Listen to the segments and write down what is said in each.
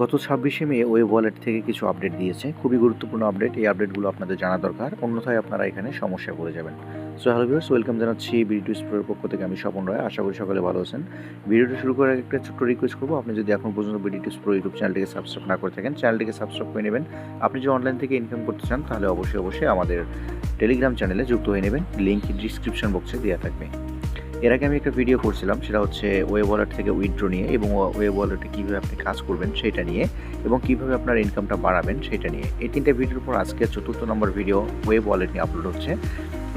গত ছাব্বিশে মে web wallet থেকে কিছু আপডেট দিয়েছে। খুবই গুরুত্বপূর্ণ আপডেট। এই আপডেটগুলো আপনাদের জানা দরকার। অন্যথায় আপনারা এখানে সমস্যা পড়ে যাবেন। সো হ্যালো ভিউয়ার্স ওয়েলকাম জানাচ্ছি বিডি টু স্প্রের পক্ষ থেকে আমি স্বপন রায়। আশা করি সকলে ভালো আছেন। ভিডিওটা শুরু করার একটা ছোট্ট রিকোয়েস্ট করব। আপনি যদি এখন পর্যন্ত বিডি টু স্প্রো ইউটিউব চ্যানেলটিকে সাবস্ক্রাইব না করে থাকেন, চ্যানেলটিকে সাবস্ক্রাইব করে নেবেন। আপনি যদি অনলাইন থেকে ইনকাম করতে চান, তাহলে অবশ্যই অবশ্যই আমাদের টেলিগ্রাম চ্যানেলে যুক্ত হয়ে নেবেন। লিঙ্ক ডিসক্রিপশন বক্সে দেওয়া থাকবে। এর আগে আমি একটা ভিডিও করছিলাম, সেটা হচ্ছে ওয়েব ওয়ালেট থেকে উইথড্র নিয়ে এবং ওয়েব ওয়ালেটে কীভাবে আপনি কাজ করবেন সেটা নিয়ে এবং কীভাবে আপনার ইনকামটা বাড়াবেন সেটা নিয়ে। এই তিনটে ভিডিওর পর আজকে চতুর্থ নম্বর ভিডিও ওয়েব ওয়ালেট নিয়ে আপলোড হচ্ছে।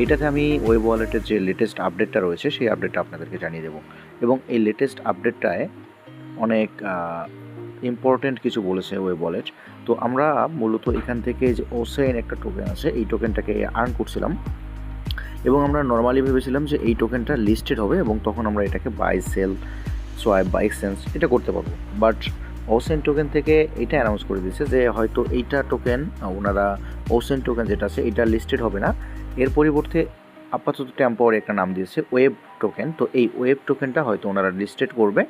এটাতে আমি ওয়েব ওয়ালেটের যে লেটেস্ট আপডেটটা রয়েছে, সেই আপডেটটা আপনাদেরকে জানিয়ে দেবো। এবং এই লেটেস্ট আপডেটটায় অনেক ইম্পর্টেন্ট কিছু বলেছে ওয়েব ওয়ালেট তো আমরা মূলত এখান থেকে যে ওসেন একটা টোকেন আছে, এই টোকেনটাকে আর্ন করছিলাম। এবং আমরা নর্মালি ভেবেছিলাম যে এই টোকেনটা লিস্টেড হবে এবং তখন আমরা এটাকে বাই সেল সোয়াইপ বা এক্সচেঞ্জ এটা করতে পারব। বাট ওসেন টোকেন থেকে এটা অ্যানাউন্স করে দিয়েছে যে হয়তো এইটা টোকেন ওনারা ওসেন টোকেন যেটা আছে, এটা লিস্টেড হবে না। এর পরিবর্তে আপাতত টেম্পোয়ারি একটা নাম দিয়েছে ওয়েব টোকেন তো এই ওয়েব টোকেনটা হয়তো ওনারা লিস্টেড করবে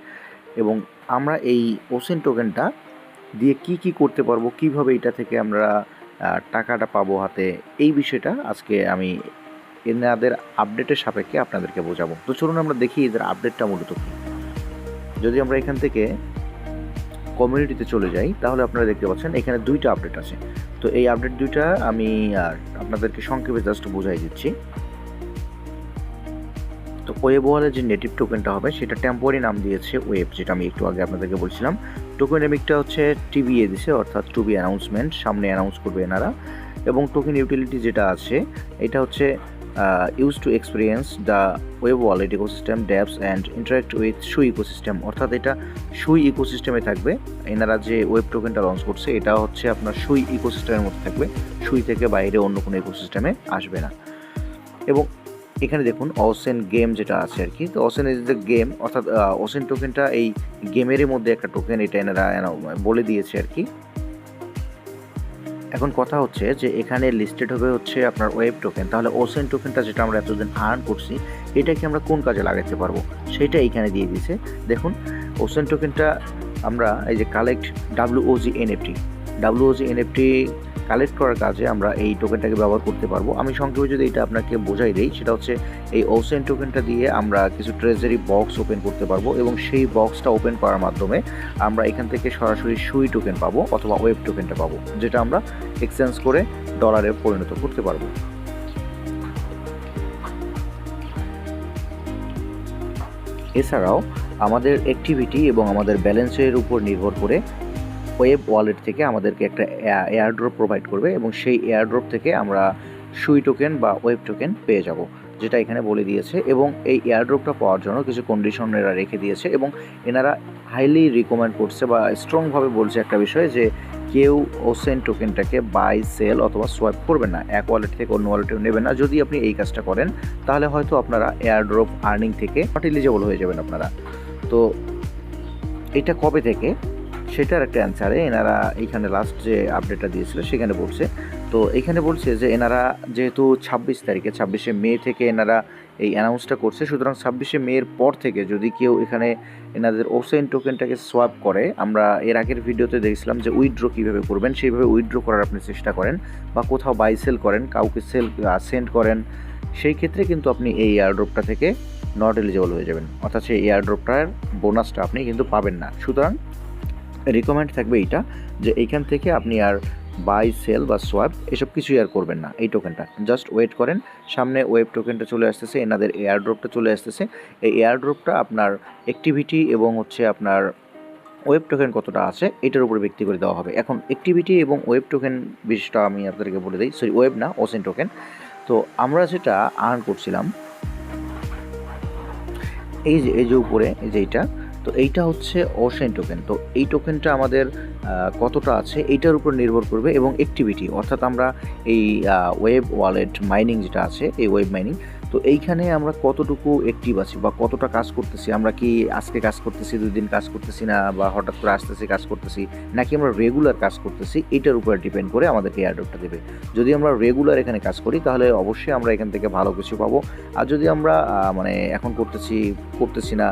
এবং আমরা এই ওসেন টোকেনটা দিয়ে কি কি করতে পারব, কীভাবে এটা থেকে আমরা টাকাটা পাবো হাতে, এই বিষয়টা আজকে আমি এনাদের আপডেটের সাপেক্ষে আপনাদেরকে বোঝাবো। তো চলুন আমরা দেখি এদের আপডেটটা মূলত কী। যদি আমরা এখান থেকে কমিউনিটিতে চলে যাই, তাহলে আপনারা দেখতে পাচ্ছেন এখানে দুইটা আপডেট আছে। তো এই আপডেট দুইটা আমি আর আপনাদেরকে সংক্ষেপে জাস্ট বোঝাই দিচ্ছি। তো ওয়েব ওয়ালের যে নেটিভ টোকেনটা হবে, সেটা টেম্পোরারি নাম দিয়েছে ওয়েব যেটা আমি একটু আগে আপনাদেরকে বলছিলাম। টোকেন নেমিকটা হচ্ছে টিবিএ দিছে, অর্থাৎ টু বি অ্যানাউন্সমেন্ট সামনে অ্যানাউন্স করবে এনারা। এবং টোকেন ইউটিলিটি যেটা আছে, এটা হচ্ছে use to experience the web wallet ecosystem dapps and interact with Sui ecosystem অর্থাৎ এটা সুই ইকোসিস্টেমে থাকবে। এনারা যে ওয়েব টোকেনটা লঞ্চ করছে, এটা হচ্ছে আপনার সুই ইকোসিস্টেমের মধ্যে থাকবে। সুই থেকে বাইরে অন্য কোনো ইকোসিস্টেমে আসবে না। এবং এখানে দেখুন অসেন গেম যেটা আছে আর কি, তো অসেন ইজ দ্য গেম অর্থাৎ অসেন টোকেনটা এই গেমেরই মধ্যে একটা টোকেন এটা এনারা বলে দিয়েছে আর কি। এখন কথা হচ্ছে যে এখানে লিস্টেড হবে হচ্ছে আপনার ওয়েব টোকেন তাহলে ওসেন টোকেনটা যেটা আমরা এতদিন আর্ন করছি, এটাকে আমরা কোন কাজে লাগাতে পারব? সেটা এখানে দিয়ে দিয়েছে। দেখুন ওসেন টোকেনটা আমরা এই যে collect WOG NFT WOG NFT collect করার কাজে আমরা এই টোকেনটাকে ব্যবহার করতে পারব। আমি সংক্ষেপে যদি এটা আপনাকে বোঝাই দিই, সেটা হচ্ছে এই ওসেন টোকেনটা দিয়ে আমরা কিছু ট্রেজারি বক্স ওপেন করতে পারব এবং সেই বক্সটা ওপেন করার মাধ্যমে আমরা এখান থেকে সরাসরি সুই টোকেন পাবো অথবা ওয়েব টোকেনটা পাবো, যেটা আমরা এক্সচেঞ্জ করে ডলারে পরিণত করতে পারব। এছাড়াও আমাদের অ্যাক্টিভিটি এবং আমাদের ব্যালেন্সের উপর নির্ভর করে ওয়েব ওয়ালেট থেকে আমাদেরকে একটা এয়ারড্রপ প্রোভাইড করবে এবং সেই এয়ারড্রপ থেকে আমরা সুই টোকেন বা ওয়েব টোকেন পেয়ে যাব, যেটা এখানে বলে দিয়েছে এবং এই এয়ারড্রপটা পাওয়ার জন্য কিছু কন্ডিশন এরা রেখে দিয়েছে এবং এনারা হাইলি রিকমেন্ড করছে বা স্ট্রংভাবে বলছে একটা বিষয় যে কেউ ওসেন টোকেনটাকে বাই সেল অথবা সোয়াইপ করবেন না, এক ওয়ালেট থেকে অন্য ওয়ালেটে নেবেন না। যদি আপনি এই কাজটা করেন, তাহলে হয়তো আপনারা এয়ারড্রপ আর্নিং থেকে নট এলিজেবল হয়ে যাবেন আপনারা। তো এটা কবে থেকে? সেটার একটা অ্যান্সারে এনারা এইখানে লাস্ট যে আপডেটটা দিয়েছিল সেখানে বলছে। তো এখানে বলছে যে এনারা যেহেতু ছাব্বিশ তারিখে, ছাব্বিশে মে থেকে এনারা এই অ্যানাউন্সটা করছে, সুতরাং ছাব্বিশে মের পর থেকে যদি কেউ এখানে এনাদের ওসেন টোকেনটাকে সোয়াপ করে, আমরা এর আগের ভিডিওতে দেখছিলাম যে উইথড্র কীভাবে করবেন, সেইভাবে উইথড্র করার আপনি চেষ্টা করেন বা কোথাও বাই সেল করেন, কাউকে সেল সেন্ড করেন, সেই ক্ষেত্রে কিন্তু আপনি এই এয়ারড্রপটা থেকে নট এলিজেবল হয়ে যাবেন। অর্থাৎ সেই এয়ারড্রপটার বোনাসটা আপনি কিন্তু পাবেন না। সুতরাং রিকমেন্ড থাকবে এইটা, যে এইখান থেকে আপনি আর বাই সেল বা সোয়াপ এসব কিছুই আর করবেন না এই টোকেনটা জাস্ট ওয়েট করেন, সামনে ওয়েব টোকেনটা চলে আসতেছে, এনাদের এয়ারড্রপটা চলে আসতেছে। এই এয়ারড্রপটা আপনার অ্যাক্টিভিটি এবং হচ্ছে আপনার ওয়েব টোকেন কতটা আছে, এটার উপর ভিত্তি করে দেওয়া হবে। এখন অ্যাক্টিভিটি এবং ওয়েব টোকেন বিষয়টা আমি আপনাদেরকে বলে দিই সরি ওয়েব না ওসেন টোকেন তো আমরা যেটা আর্ন করছিলাম, এই যে এই যে উপরে, এই যে এইটা তো এইটা হচ্ছে ওশেন টোকেন তো এই টোকেনটা আমাদের কতটা আছে এইটার উপর নির্ভর করবে এবং অ্যাক্টিভিটি অর্থাৎ আমরা এই ওয়েব ওয়ালেট মাইনিং যেটা আছে, এই ওয়েব মাইনিং তো এইখানে আমরা কতটুকু অ্যাক্টিভ আছি বা কতটা কাজ করতেছি, আমরা কি আজকে কাজ করতেছি দুই দিন কাজ করতেছি না বা হঠাৎ করে আসতেছি, কাজ করতেছি, নাকি আমরা রেগুলার কাজ করতেছি এটার উপর ডিপেন্ড করে আমাদেরকে এয়ারড্রপটা দেবে। যদি আমরা রেগুলার এখানে কাজ করি, তাহলে অবশ্যই আমরা এখান থেকে ভালো কিছু পাবো। আর যদি আমরা মানে এখন করতেছি করতেছি না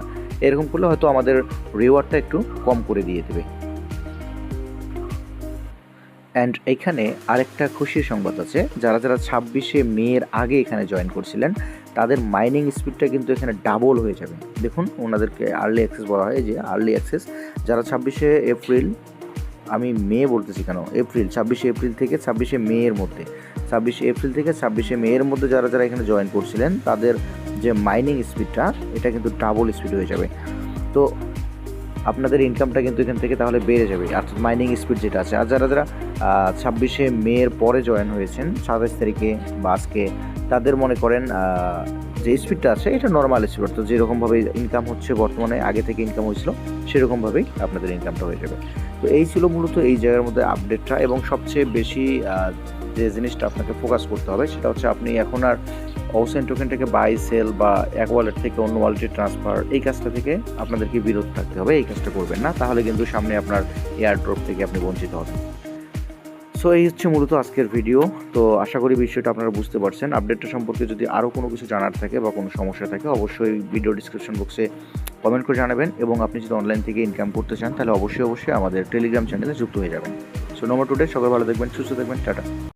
এরকম করলে হয়তো আমাদের রিওয়ার্ডটা একটু কম করে দিয়ে দেবে। অ্যান্ড এখানে আরেকটা খুশির সংবাদ আছে। যারা যারা ছাব্বিশে মেয়ের আগে এখানে জয়েন করছিলেন, তাদের মাইনিং স্পিডটা কিন্তু এখানে ডাবল হয়ে যাবে। দেখুন, ওনাদেরকে আর্লি অ্যাক্সেস বলা হয় যে আর্লি অ্যাক্সেস যারা ছাব্বিশে এপ্রিল, আমি মে বলতেছি কেন? এপ্রিল, ছাব্বিশে এপ্রিল থেকে ছাব্বিশে মেয়ের মধ্যে। ছাব্বিশে এপ্রিল থেকে ছাব্বিশে মেয়ের মধ্যে যারা যারা এখানে জয়েন করছিলেন, তাদের যে মাইনিং স্পিডটা এটা কিন্তু ডাবল স্পিড হয়ে যাবে। তো আপনাদের ইনকামটা কিন্তু এখান থেকে তাহলে বেড়ে যাবে। অর্থাৎ মাইনিং স্পিড যেটা আছে, আর যারা যারা ছাব্বিশে মের পরে জয়েন হয়েছেন, সাতাশ তারিখে বা আজকে, তাদের মনে করেন যে স্পিডটা আছে, এটা নর্মাল স্পিড অর্থাৎ যেরকমভাবে ইনকাম হচ্ছে বর্তমানে, আগে থেকে ইনকাম হয়েছিল, সেরকমভাবেই আপনাদের ইনকামটা হয়ে যাবে। তো এই ছিল মূলত এই জায়গার মধ্যে আপডেটটা এবং সবচেয়ে বেশি যে জিনিসটা আপনাকে ফোকাস করতে হবে, সেটা হচ্ছে আপনি এখন আর অবসেন টোকেন থেকে বাই সেল বা এক ওয়ালেট থেকে অন্য ওয়ালেটে ট্রান্সফার এই কাজটা থেকে আপনাদেরকে বিরত থাকতে হবে, এই কাজটা করবেন না, তাহলে কিন্তু সামনে আপনার এয়ার ড্রপ থেকে আপনি বঞ্চিত হবেন। সো এই হচ্ছে মূলত আজকের ভিডিও তো আশা করি বিষয়টা আপনারা বুঝতে পারছেন। আপডেটটা সম্পর্কে যদি আরও কোনো কিছু জানার থাকে বা কোনো সমস্যা থাকে, অবশ্যই ভিডিও ডিসক্রিপশন বক্সে কমেন্ট করে জানাবেন এবং আপনি যদি অনলাইন থেকে ইনকাম করতে চান, তাহলে অবশ্যই অবশ্যই আমাদের টেলিগ্রাম চ্যানেলে যুক্ত হয়ে যাবেন। সো নম্বর টুডে সবাই ভালো দেখবেন সুস্থ থাকবেন, টাটা।